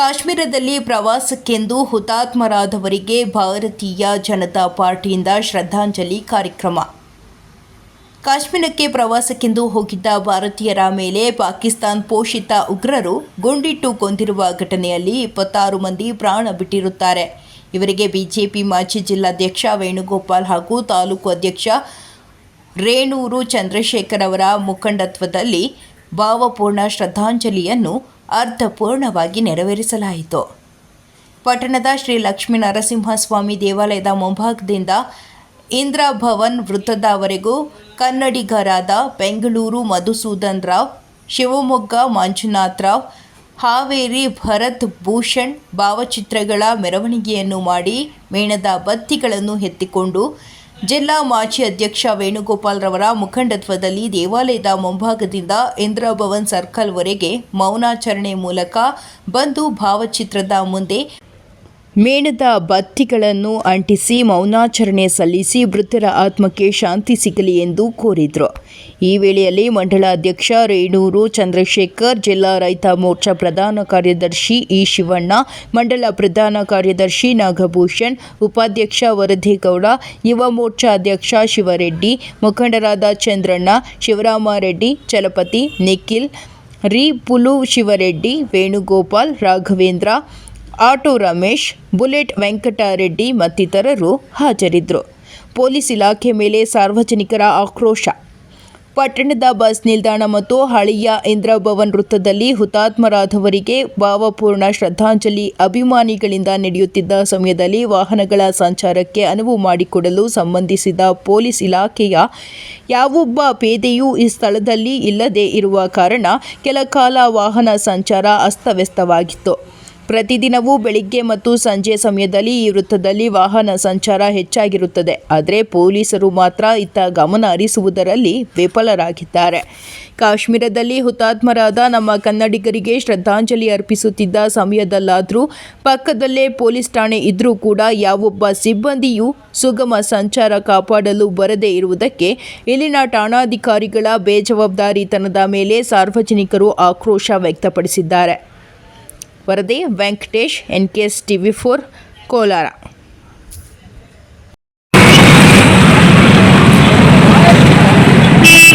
ಕಾಶ್ಮೀರದಲ್ಲಿ ಪ್ರವಾಸಕ್ಕೆಂದು ಹುತಾತ್ಮರಾದವರಿಗೆ ಭಾರತೀಯ ಜನತಾ ಪಾರ್ಟಿಯಿಂದ ಶ್ರದ್ಧಾಂಜಲಿ ಕಾರ್ಯಕ್ರಮ. ಕಾಶ್ಮೀರಕ್ಕೆ ಪ್ರವಾಸಕ್ಕೆಂದು ಹೋಗಿದ್ದ ಭಾರತೀಯರ ಮೇಲೆ ಪಾಕಿಸ್ತಾನ್ ಪೋಷಿತ ಉಗ್ರರು ಗುಂಡಿಟ್ಟು ಕೊಂದಿರುವ ಘಟನೆಯಲ್ಲಿ ಇಪ್ಪತ್ತಾರು ಮಂದಿ ಪ್ರಾಣ ಬಿಟ್ಟಿರುತ್ತಾರೆ. ಇವರಿಗೆ ಬಿಜೆಪಿ ಮಾಜಿ ಜಿಲ್ಲಾಧ್ಯಕ್ಷ ವೇಣುಗೋಪಾಲ್ ಹಾಗೂ ತಾಲೂಕು ಅಧ್ಯಕ್ಷ ರೇಣೂರು ಚಂದ್ರಶೇಖರ್ ಅವರ ಮುಖಂಡತ್ವದಲ್ಲಿ ಭಾವಪೂರ್ಣ ಶ್ರದ್ಧಾಂಜಲಿಯನ್ನು ಅರ್ಥಪೂರ್ಣವಾಗಿ ನೆರವೇರಿಸಲಾಯಿತು. ಪಟ್ಟಣದ ಶ್ರೀ ಲಕ್ಷ್ಮೀ ನರಸಿಂಹಸ್ವಾಮಿ ದೇವಾಲಯದ ಮುಂಭಾಗದಿಂದ ಇಂದ್ರ ಭವನ್ ವೃತ್ತದವರೆಗೂ ಕನ್ನಡಿಗರಾದ ಬೆಂಗಳೂರು ಮಧುಸೂದನ್ ರಾವ್, ಶಿವಮೊಗ್ಗ ಮಂಜುನಾಥ್ ರಾವ್, ಹಾವೇರಿ ಭರತ್ ಭೂಷಣ್ ಭಾವಚಿತ್ರಗಳ ಮೆರವಣಿಗೆಯನ್ನು ಮಾಡಿ ಮೇಣದ ಬತ್ತಿಗಳನ್ನು ಎತ್ತಿಕೊಂಡು ಜಿಲ್ಲಾ ಮಾಜಿ ಅಧ್ಯಕ್ಷ ವೇಣುಗೋಪಾಲ್ ರವರ ಮುಖಂಡತ್ವದಲ್ಲಿ ದೇವಾಲಯದ ಮುಂಭಾಗದಿಂದ ಇಂದ್ರಭವನ್ ಸರ್ಕಲ್ವರೆಗೆ ಮೌನಾಚರಣೆ ಮೂಲಕ ಬಂದು ಭಾವಚಿತ್ರದ ಮುಂದೆ ಮೇಣದ ಬತ್ತಿಗಳನ್ನು ಅಂಟಿಸಿ ಮೌನಾಚರಣೆ ಸಲ್ಲಿಸಿ ಮೃತರ ಆತ್ಮಕ್ಕೆ ಶಾಂತಿ ಸಿಗಲಿ ಎಂದು ಕೋರಿದರು. ಈ ವೇಳೆಯಲ್ಲಿ ಮಂಡಳ ಅಧ್ಯಕ್ಷ ರೇಣೂರು ಚಂದ್ರಶೇಖರ್, ಜಿಲ್ಲಾ ರೈತ ಮೋರ್ಚಾ ಪ್ರಧಾನ ಕಾರ್ಯದರ್ಶಿ ಇ ಶಿವಣ್ಣ, ಮಂಡಲ ಪ್ರಧಾನ ಕಾರ್ಯದರ್ಶಿ ನಾಗಭೂಷಣ್, ಉಪಾಧ್ಯಕ್ಷ ವರದಿಗೌಡ, ಯುವ ಮೋರ್ಚಾ ಅಧ್ಯಕ್ಷ ಶಿವರೆಡ್ಡಿ, ಮುಖಂಡರಾದ ಚಂದ್ರಣ್ಣ, ಶಿವರಾಮರೆಡ್ಡಿ, ಚಲಪತಿ ನಿಖಿಲ್, ರಿ. ಪುಲು ಶಿವರೆಡ್ಡಿ, ವೇಣುಗೋಪಾಲ್, ರಾಘವೇಂದ್ರ ಆಟೋ ರಮೇಶ್, ಬುಲೆಟ್ ವೆಂಕಟರೆಡ್ಡಿ ಮತ್ತಿತರರು ಹಾಜರಿದ್ದರು. ಪೊಲೀಸ್ ಇಲಾಖೆ ಮೇಲೆ ಸಾರ್ವಜನಿಕರ ಆಕ್ರೋಶ. ಪಟ್ಟಣದ ಬಸ್ ನಿಲ್ದಾಣ ಮತ್ತು ಹಳಿಯ ಇಂದ್ರಭವನ್ ವೃತ್ತದಲ್ಲಿ ಹುತಾತ್ಮರಾದವರಿಗೆ ಭಾವಪೂರ್ಣ ಶ್ರದ್ಧಾಂಜಲಿ, ಅಭಿಮಾನಿಗಳಿಂದ ನಡೆಯುತ್ತಿದ್ದ ಸಮಯದಲ್ಲಿ ವಾಹನಗಳ ಸಂಚಾರಕ್ಕೆ ಅನುವು ಮಾಡಿಕೊಡಲು ಸಂಬಂಧಿಸಿದ ಪೊಲೀಸ್ ಇಲಾಖೆಯ ಯಾವೊಬ್ಬ ಪೇದೆಯೂ ಈ ಸ್ಥಳದಲ್ಲಿ ಇಲ್ಲದೇ ಇರುವ ಕಾರಣ ಕೆಲ ಕಾಲ ವಾಹನ ಸಂಚಾರ ಅಸ್ತವ್ಯಸ್ತವಾಗಿತ್ತು. ಪ್ರತಿದಿನವೂ ಬೆಳಿಗ್ಗೆ ಮತ್ತು ಸಂಜೆ ಸಮಯದಲ್ಲಿ ಈ ವೃತ್ತದಲ್ಲಿ ವಾಹನ ಸಂಚಾರ ಹೆಚ್ಚಾಗಿರುತ್ತದೆ. ಆದರೆ ಪೊಲೀಸರು ಮಾತ್ರ ಇತ್ತ ಗಮನ ಹರಿಸುವುದರಲ್ಲಿ ವಿಫಲರಾಗಿದ್ದಾರೆ. ಕಾಶ್ಮೀರದಲ್ಲಿ ಹುತಾತ್ಮರಾದ ನಮ್ಮ ಕನ್ನಡಿಗರಿಗೆ ಶ್ರದ್ಧಾಂಜಲಿ ಅರ್ಪಿಸುತ್ತಿದ್ದ ಸಮಯದಲ್ಲಾದರೂ ಪಕ್ಕದಲ್ಲೇ ಪೊಲೀಸ್ ಠಾಣೆ ಇದ್ರೂ ಕೂಡ ಯಾವೊಬ್ಬ ಸಿಬ್ಬಂದಿಯೂ ಸುಗಮ ಸಂಚಾರ ಕಾಪಾಡಲು ಬರದೇ ಇರುವುದಕ್ಕೆ ಇಲ್ಲಿನ ಠಾಣಾಧಿಕಾರಿಗಳ ಬೇಜವಾಬ್ದಾರಿತನದ ಮೇಲೆ ಸಾರ್ವಜನಿಕರು ಆಕ್ರೋಶ ವ್ಯಕ್ತಪಡಿಸಿದ್ದಾರೆ. ವರದಿ Venkatesh N K S TV four Kolar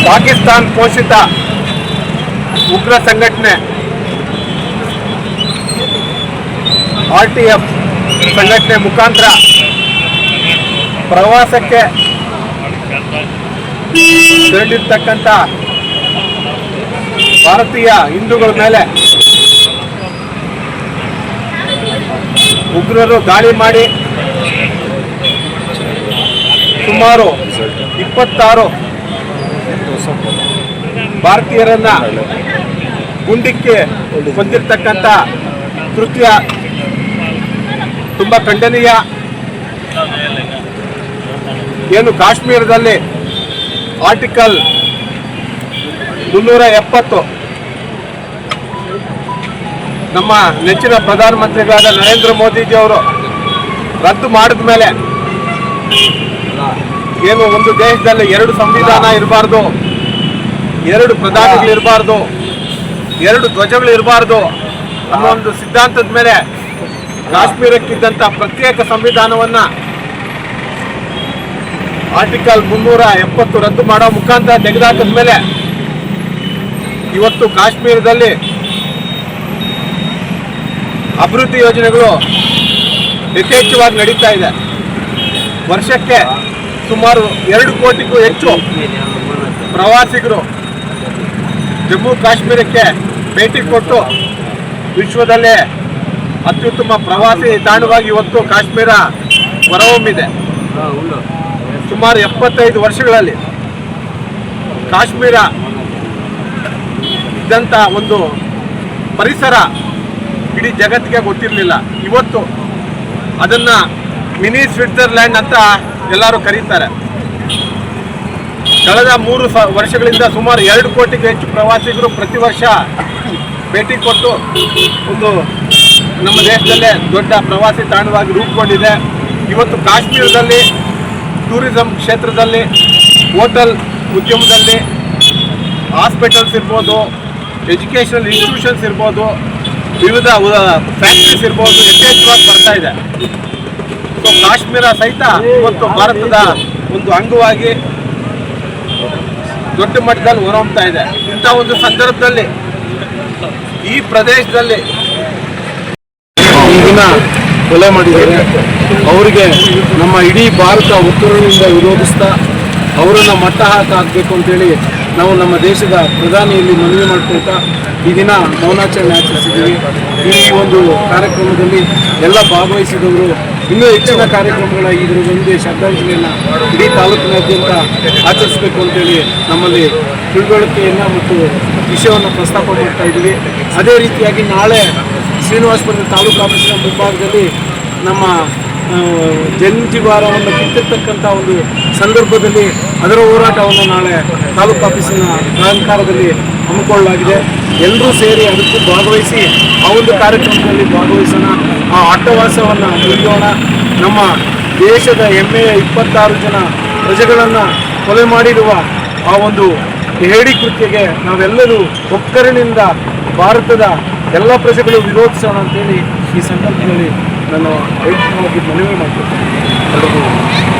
Pakistan ಪೋಷಿತ ಉಗ್ರ ಸಂಘಟನೆ ಆರ್ ಟಿ ಎಫ್ ಸಂಘಟನೆ ಮುಖಾಂತರ ಪ್ರವಾಸಕ್ಕೆ ತೆರಳಿರ್ತಕ್ಕಂಥ ಭಾರತೀಯ ಹಿಂದೂಗಳ ಮೇಲೆ ಉಗ್ರರು ದಾಳಿ ಮಾಡಿ ಸುಮಾರು ಇಪ್ಪತ್ತಾರು ಭಾರತೀಯರನ್ನ ಗುಂಡಿಕ್ಕೆ ಹೊಂದಿರ್ತಕ್ಕಂಥ ಕೃತ್ಯ ತುಂಬ ಖಂಡನೀಯ ಏನು ಕಾಶ್ಮೀರದಲ್ಲಿ ಆರ್ಟಿಕಲ್ ಮುನ್ನೂರ ಎಪ್ಪತ್ತು ನಮ್ಮ ನೆಚ್ಚಿನ ಪ್ರಧಾನಮಂತ್ರಿಗಳಾದ ನರೇಂದ್ರ ಮೋದಿಜಿ ಅವರು ರದ್ದು ಮಾಡಿದ ಮೇಲೆ ಏನು ಒಂದು ದೇಶದಲ್ಲಿ ಎರಡು ಸಂವಿಧಾನ ಇರಬಾರ್ದು, ಎರಡು ಪ್ರಧಾನಿಗಳು ಇರಬಾರ್ದು, ಎರಡು ಧ್ವಜಗಳಿರಬಾರ್ದು ಅನ್ನೋ ಒಂದು ಸಿದ್ಧಾಂತದ ಮೇಲೆ ಕಾಶ್ಮೀರಕ್ಕಿದ್ದಂಥ ಪ್ರತ್ಯೇಕ ಸಂವಿಧಾನವನ್ನು ಆರ್ಟಿಕಲ್ ಮುನ್ನೂರ ಎಪ್ಪತ್ತು ರದ್ದು ಮಾಡೋ ಮುಖಾಂತರ ತೆಗೆದಾಕಿದ ಮೇಲೆ ಇವತ್ತು ಕಾಶ್ಮೀರದಲ್ಲಿ ಅಭಿವೃದ್ಧಿ ಯೋಜನೆಗಳು ಯಥೇಚ್ಛವಾಗಿ ನಡೀತಾ ಇದೆ. ವರ್ಷಕ್ಕೆ ಸುಮಾರು ಎರಡು ಕೋಟಿಗೂ ಹೆಚ್ಚು ಪ್ರವಾಸಿಗರು ಜಮ್ಮು ಕಾಶ್ಮೀರಕ್ಕೆ ಭೇಟಿ ಕೊಟ್ಟು ವಿಶ್ವದಲ್ಲೇ ಅತ್ಯುತ್ತಮ ಪ್ರವಾಸಿ ತಾಣವಾಗಿ ಇವತ್ತು ಕಾಶ್ಮೀರ ಹೊರಹೊಮ್ಮಿದೆ. ಸುಮಾರು ಎಪ್ಪತ್ತೈದು ವರ್ಷಗಳಲ್ಲಿ ಕಾಶ್ಮೀರ ಇದ್ದಂಥ ಒಂದು ಪರಿಸರ ಇಡೀ ಜಗತ್ತಿಗೆ ಗೊತ್ತಿರಲಿಲ್ಲ. ಇವತ್ತು ಅದನ್ನ ಮಿನಿ ಸ್ವಿಟ್ಜರ್ಲ್ಯಾಂಡ್ ಅಂತ ಎಲ್ಲರೂ ಕರೀತಾರೆ. ಕಳೆದ ಮೂರು ವರ್ಷಗಳಿಂದ ಸುಮಾರು ಎರಡು ಕೋಟಿಗೂ ಹೆಚ್ಚು ಪ್ರವಾಸಿಗರು ಪ್ರತಿ ವರ್ಷ ಭೇಟಿ ಕೊಟ್ಟು ಒಂದು ನಮ್ಮ ದೇಶದಲ್ಲೇ ದೊಡ್ಡ ಪ್ರವಾಸಿ ತಾಣವಾಗಿ ರೂಪುಗೊಂಡಿದೆ. ಇವತ್ತು ಕಾಶ್ಮೀರದಲ್ಲಿ, ಟೂರಿಸಂ ಕ್ಷೇತ್ರದಲ್ಲಿ, ಹೋಟೆಲ್ ಉದ್ಯಮದಲ್ಲಿ, ಹಾಸ್ಪಿಟಲ್ಸ್ ಇರ್ಬೋದು, ಎಜುಕೇಷನಲ್ ಇನ್ಸ್ಟಿಟ್ಯೂಷನ್ಸ್ ಇರ್ಬೋದು ವಿವಿಧ ಫ್ಯಾಕ್ಟ್ರೀಸ್ ಇರ್ಬೋದು, ಯಥೇಚ್ಛವಾಗಿ ಬರ್ತಾ ಇದೆ. ಸೊ ಕಾಶ್ಮೀರ ಸಹಿತ ಇವತ್ತು ಭಾರತದ ಒಂದು ಅಂಗವಾಗಿ ದೊಡ್ಡ ಮಟ್ಟದಲ್ಲಿ ಹೊರಹೊಮ್ತಾ ಇದೆ. ಇಂಥ ಒಂದು ಸಂದರ್ಭದಲ್ಲಿ, ಈ ಪ್ರದೇಶದಲ್ಲಿ ಈಗಿನ ಕೊಲೆ ಮಾಡಿದ್ದಾರೆ ಅವರಿಗೆ ನಮ್ಮ ಇಡೀ ಭಾರತ ಉತ್ತರದಿಂದ ವಿರೋಧಿಸ್ತಾ ಅವರನ್ನು ಮಟ್ಟ ಹಾಕಬೇಕು ಅಂತೇಳಿ ನಾವು ನಮ್ಮ ದೇಶದ ಪ್ರಧಾನಿಯಲ್ಲಿ ಮನವಿ ಮಾಡ್ಕೊಳ್ತಾ ಈ ದಿನ ಮೌನಾಚರಣೆ ಆಚರಿಸಿದ್ದೀವಿ. ಈ ಒಂದು ಕಾರ್ಯಕ್ರಮದಲ್ಲಿ ಎಲ್ಲ ಭಾಗವಹಿಸಿದವರು ಇನ್ನೂ ಹೆಚ್ಚಿನ ಕಾರ್ಯಕ್ರಮಗಳ ಇದರ ಮುಂದೆ ಶ್ರದ್ಧಾಂಜಲಿಯನ್ನು ಇಡೀ ತಾಲೂಕಿನಾದ್ಯಂತ ಆಚರಿಸಬೇಕು ಅಂತೇಳಿ ನಮ್ಮಲ್ಲಿ ತಿಳುವಳಿಕೆಯನ್ನು ಮತ್ತು ವಿಷಯವನ್ನು ಪ್ರಸ್ತಾಪ ಮಾಡ್ತಾ ಇದ್ದೀವಿ. ಅದೇ ರೀತಿಯಾಗಿ ನಾಳೆ ಶ್ರೀನಿವಾಸಪುರದ ತಾಲೂಕು ಆಫೀಸಿನ ಮುಂಭಾಗದಲ್ಲಿ ನಮ್ಮ ಆ, ವಾರವನ್ನು ಕಿತ್ತಿರ್ತಕ್ಕಂಥ ಒಂದು ಸಂದರ್ಭದಲ್ಲಿ ಅದರ ಹೋರಾಟವನ್ನು ನಾಳೆ ತಾಲೂಕು ಆಫೀಸಿನ ಅಲಂಕಾರದಲ್ಲಿ ಹಮ್ಮಿಕೊಳ್ಳಲಾಗಿದೆ. ಎಲ್ಲರೂ ಸೇರಿ ಅದಕ್ಕೂ ಭಾಗವಹಿಸಿ ಆ ಒಂದು ಕಾರ್ಯಕ್ರಮದಲ್ಲಿ ಭಾಗವಹಿಸೋಣ. ಆ ಅಟ್ಟವಾಸವನ್ನು ಮುಗಿಯೋಣ. ನಮ್ಮ ದೇಶದ ಹೆಮ್ಮೆಯ ಇಪ್ಪತ್ತಾರು ಜನ ಪ್ರಜೆಗಳನ್ನು ಕೊಲೆ ಮಾಡಿರುವ ಆ ಒಂದು ಹೇಡಿ ಕೃತ್ಯಗೆ ನಾವೆಲ್ಲರೂ ಒಕ್ಕರಿನಿಂದ ಭಾರತದ ಎಲ್ಲ ಪ್ರಜೆಗಳು ವಿರೋಧಿಸೋಣ ಅಂತೇಳಿ ಈ ಸಂದರ್ಭದಲ್ಲಿ ನಾನು ವೈಯಕ್ತಿಕವಾಗಿ ಮನವಿ ಮಾಡ್ತೀನಿ